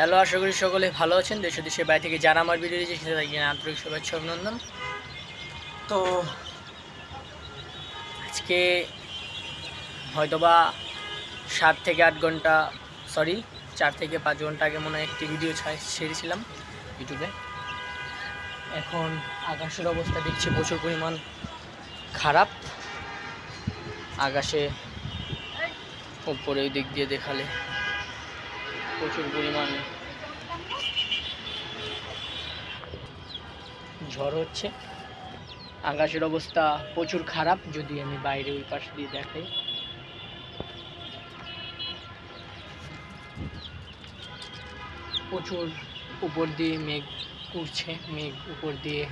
Hello, আশা করি সকলে ভালো আছেন। দেশ দেশের বাইরে থেকে যারা আমার ভিডিও দিয়েছে সেটা তাকে আন্তরিক শুভেচ্ছা, অভিনন্দন। তো, আজকে হয়তোবা সাত থেকে আট ঘণ্টা সরি চার থেকে পাঁচ ঘণ্টা আগে মনে হয় একটি ভিডিও ছাড়- ছেড়েছিলাম ইউটিউবে এখন আকাশের অবস্থা দেখছি প্রচুর পরিমাণ খারাপ। আকাশে উপরে ওই দিক দিয়ে দেখালে প্রচুর পরিমাণ। ঝড় হচ্ছে। আকাশের অবস্থা প্রচুর খারাপ, যদি আমি বাইরে ওই পাশ দিয়ে দেখাই। প্রচুর উপর দিয়ে মেঘ উঠছে মেঘ উপর দিয়ে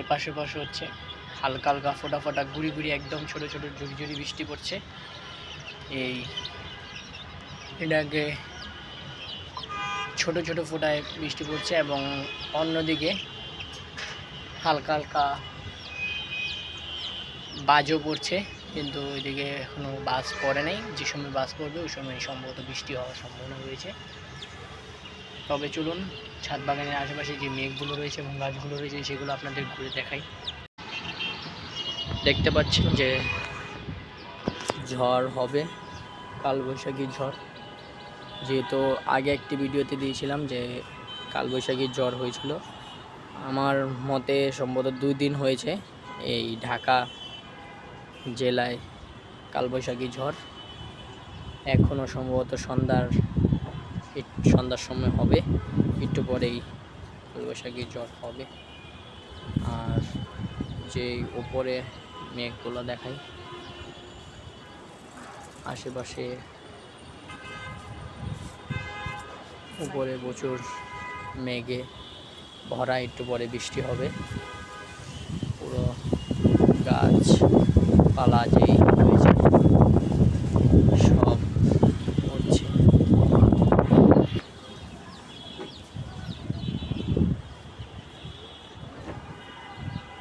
এ পাশে পাশে হচ্ছে। হালকা হালকা ফোটা ফোটা, গুড়ি গুড়ি একদম ছোট ছোট ঝুড়ি ঝুড়ি বৃষ্টি পড়ছে। এই এটাকে ছোট ছোট ফোঁটায় বৃষ্টি পড়ছে এবং অন্যদিকে হালকা হালকা বাজও পড়ছে, কিন্তু ওইদিকে এখনও বাস পড়ে নাই। যে সময় বাস পড়বে, ওই সময় সম্ভবত বৃষ্টি হওয়ার সম্ভাবনা রয়েছে। তবে চলুন, ছাদ বাগানের আশেপাশে যে মেঘগুলো রয়েছে এবং গাছগুলো রয়েছে, সেগুলো আপনাদের ঘুরে দেখাই। দেখতে পাচ্ছেন যে ঝড় হবে, কালবৈশাখী ঝড়। যেহেতু আগে একটি ভিডিওতে দিয়েছিলাম যে কালবৈশাখীর জ্বর হয়েছিল, আমার মতে সম্ভবত দুই দিন হয়েছে এই ঢাকা জেলায় কালবৈশাখী ঝড় এখনও সম্ভবত সন্ধ্যার সন্ধ্যার সময় হবে, একটু পরেই কালবৈশাখী জ্বর হবে। আর যে উপরে মেঘগুলো দেখাই, আশেপাশে উপরে প্রচুর মেঘে ভরা, একটু পরে বৃষ্টি হবে। পুরো গাছ, পালা যেই হয়েছে সব হচ্ছে।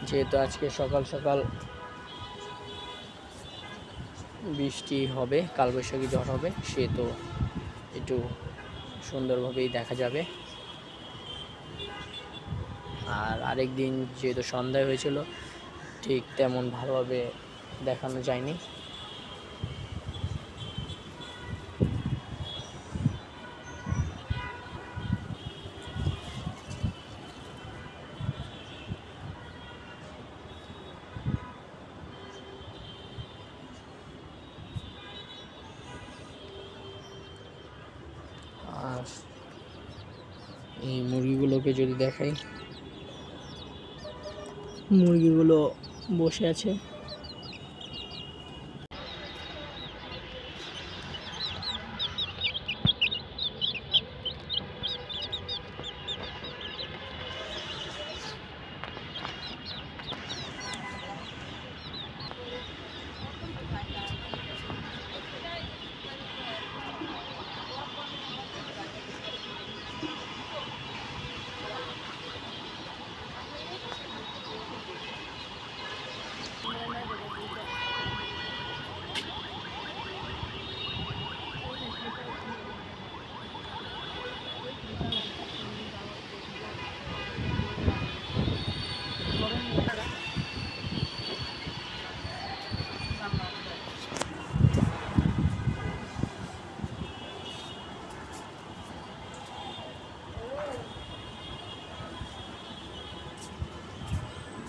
যেহেতু আজকে সকাল সকাল বৃষ্টি হবে, কালবৈশাখী ঝড় হবে সে তো একটু সুন্দরভাবেই দেখা যাবে। আর আরেক দিন যেহেতু সন্ধ্যায় হয়েছিল ঠিক তেমন ভালোভাবে দেখানো যায়নি আর এই মুরগিগুলোকে যদি দেখাই। মুরগিগুলো বসে আছে।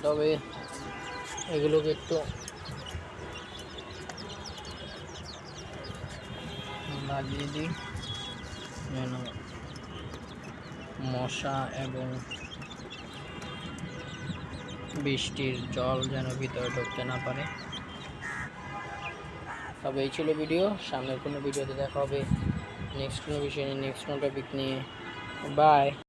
তবে এগুলোকে একটু লাগিয়ে দিই। যেন মশা এবং বৃষ্টির জল যেন ভিতরে ঢুকতে না পারে। তবে এই ছিল ভিডিও। সামনের কোনো ভিডিওতে দেখা হবে। নেক্সট কোনো বিষয় নিয়ে, নেক্সট কোনো টপিক নিয়ে। বাই